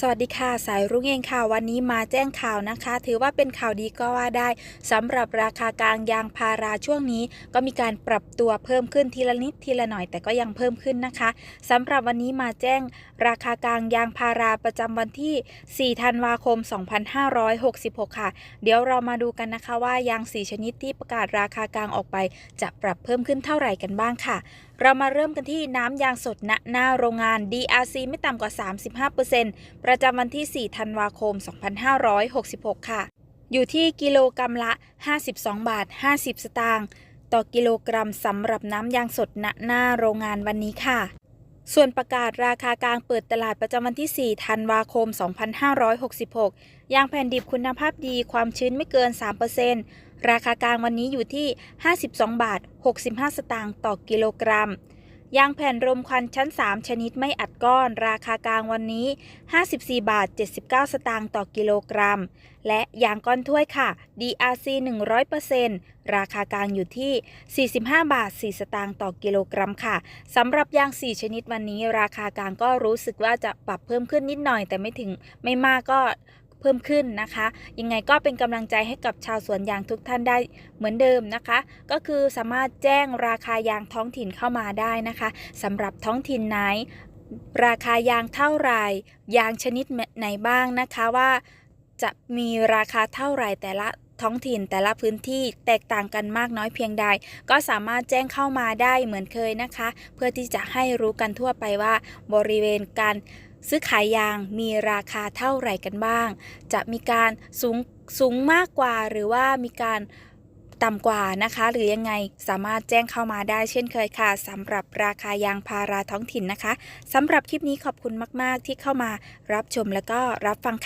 สวัสดีค่ะ สายรุ่งเองค่ะ วันนี้มาแจ้งข่าวนะคะ ถือว่าเป็นข่าวดีก็ว่าได้สำหรับราคากลางยางพาราช่วงนี้ ก็มีการปรับตัวเพิ่มขึ้นทีละนิดทีละหน่อยแต่ก็ยังเพิ่มขึ้นนะคะสำหรับวันนี้มาแจ้งราคากลางยางพาราประจำวันที่ 4 ธันวาคม 2566 ค่ะ เดี๋ยวเรามาดูกันนะคะว่ายาง 4 ชนิดที่ประกาศราคากลางออกไป จะปรับเพิ่มขึ้นเท่าไหร่กันบ้างค่ะ เรามาเริ่มกันที่น้ำยางสดณหน้าโรงงาน DRC ไม่ต่ำกว่า 35%ประจำวันที่ 4 ธันวาคม 2566 ค่ะ อยู่ที่กิโลกรัมละ 52 บาท 50 สตางค์ต่อกิโลกรัมสำหรับน้ำยางสดณหน้าโรงงานวันนี้ค่ะ ส่วนประกาศราคากลางเปิดตลาดประจำวันที่ 4 ธันวาคม 2566 ยางแผ่นดิบคุณภาพดีความชื้นไม่เกิน 3%ราคากลางวันนี้อยู่ที่ 52 บาท 65 สตางค์ต่อกิโลกรัม ยางแผ่นรมควันชั้น 3 ชนิดไม่อัดก้อน ราคากลางวันนี้ 54 บาท 79 สตางค์ต่อกิโลกรัม และยางก้อนถ้วยค่ะ DRC 100%ราคากลางอยู่ที่ 45 บาท 4 สตางค์ต่อกิโลกรัมค่ะสำหรับยาง 4 ชนิดวันนี้ ราคากลางก็รู้สึกว่าจะปรับเพิ่มขึ้นนิดหน่อย แต่ไม่ถึงไม่มากก็ เพิ่มขึ้นนะคะ ยังไงก็เป็นกำลังใจให้กับชาวสวนยางทุกท่านได้เหมือนเดิมนะคะ ก็คือสามารถแจ้งราคายางท้องถิ่นเข้ามาได้นะคะสำหรับท้องถิ่นไหน ราคายางเท่าไหร่ยางชนิดไหนบ้างนะคะว่าจะมีราคาเท่าไหร่แต่ละท้องถิ่นแต่ละพื้นที่แตกต่างกันมากน้อยเพียงใด ก็สามารถแจ้งเข้ามาได้เหมือนเคยนะคะ เพื่อที่จะให้รู้กันทั่วไปว่าบริเวณการ ซื้อขายยางมีราคาเท่าไหร่กันบ้าง จะมีการสูงสูงมากกว่าหรือว่ามีการต่ำกว่านะคะ หรือยังไงสามารถแจ้งเข้ามาได้เช่นเคยค่ะสำหรับราคายางพาราท้องถิ่นนะคะสำหรับคลิปนี้ขอบคุณมาก ๆ ที่เข้ามารับชมแล้วก็รับฟังค่ะ